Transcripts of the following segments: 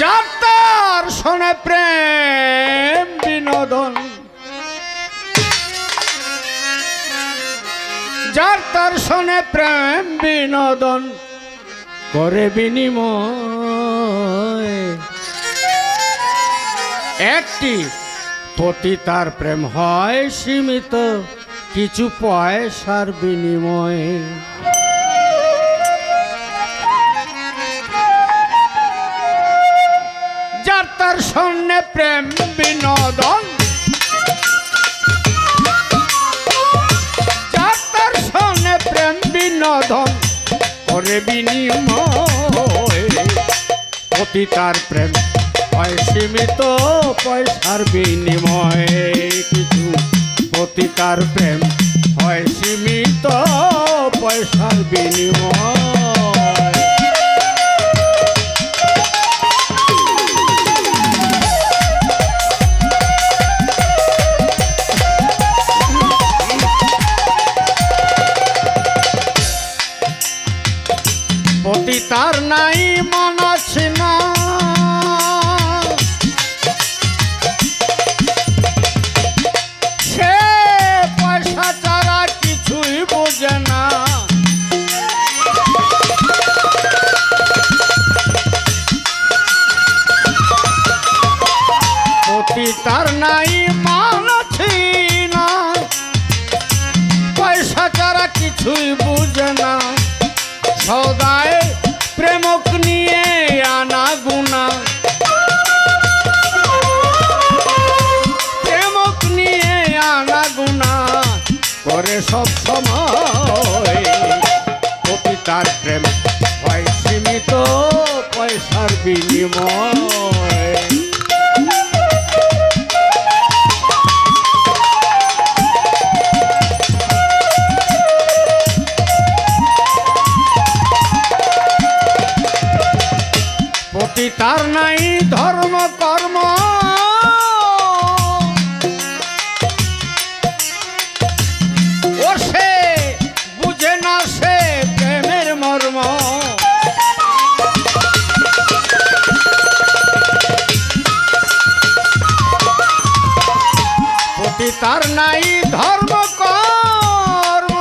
যার শোনে প্রেম বিনোদন। যার তার শোনে প্রেম বিনোদন করে বিনিময়। একটি প্রতি তার প্রেম হয় সীমিত, কিছু পয়সার বিনিময়ে। সন্নে প্রেম বিনোদন। যার প্রেম বিনোদন, করে বিনিময়। প্রেম, হয় সীমিত পয়সার বিনিময়ে। কিছু তার প্রেম, হয় সীমিত পয়সার বিনিময়। সময়। তার প্রেম হয় সীমিত পয়সার বিনিময়। তার নাই ধর্ম, কর্ম।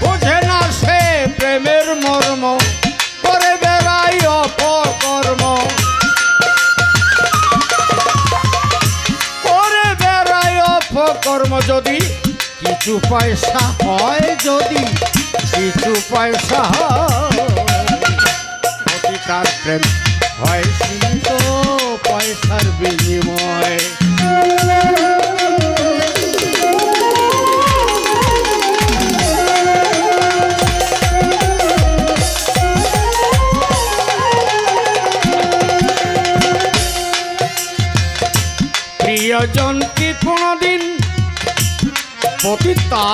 বোঝে না সে প্রেমের মর্ম, করে বেড়াই অপকর্ম। করে বেড়াই অপকর্ম যদি, কিছু পয়সা হয় যদি, কিছু পয়সা হয় তার প্রেম। হয় সীমিত পয়সার বিনিময়। প্রিয়জন কি কোনদিন পতিতা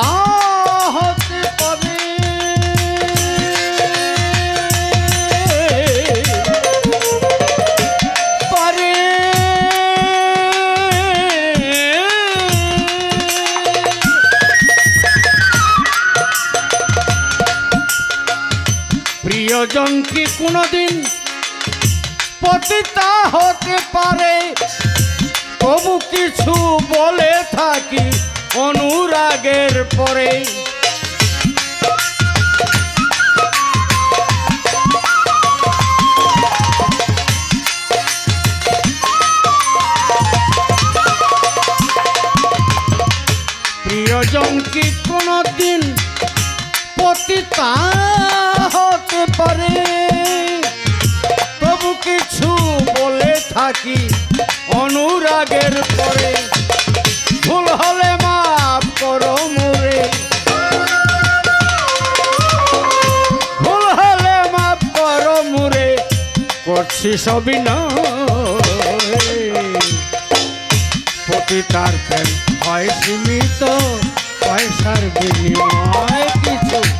প্রিয়জন কি কোনদিন পতিতা হতে পারে। তবু কিছু বলে থাকি অনুরাগের পরে। প্রিয়জন কি কোনদিন পতিতা থাকি অনুরাগের পরে। ভুল হলে মাফ করো মোরে। ভুল হলে মাফ করো মোরে। করছি সবই প্রেম হয় সীমিত, পয়সার বিনিময় কিছু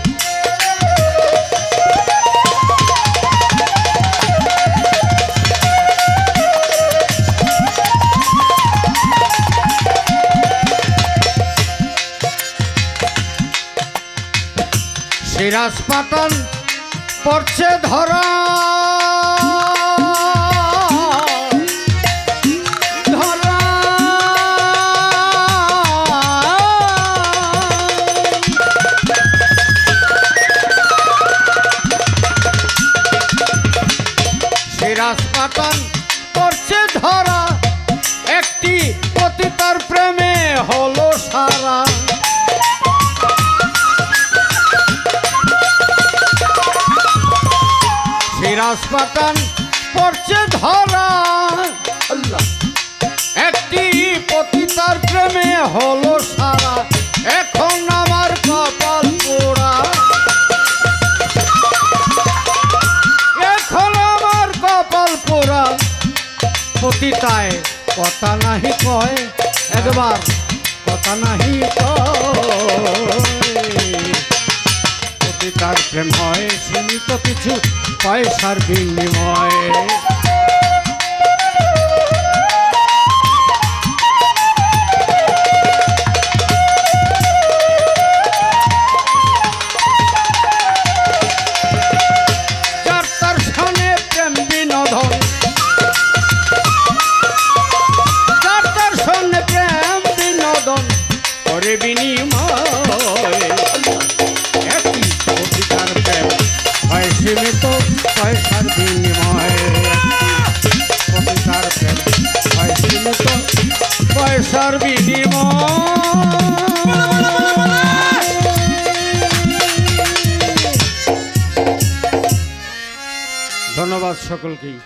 সিরাজ পাটন পড়ছে ধরা। সিরাজ পাতান পড়ছে ধরা। একটি পতিতার প্রেমে হলো সারা। এখন আমার কপাল পোড়া। এখন আমার কপাল পোড়া। পতিতায় কথা নাহি কয় একবার কথা নাহি কয়। পতিতার প্রেম হয় সীমিত কিছু পয়সার বিনিময়ে। তার সকলকেই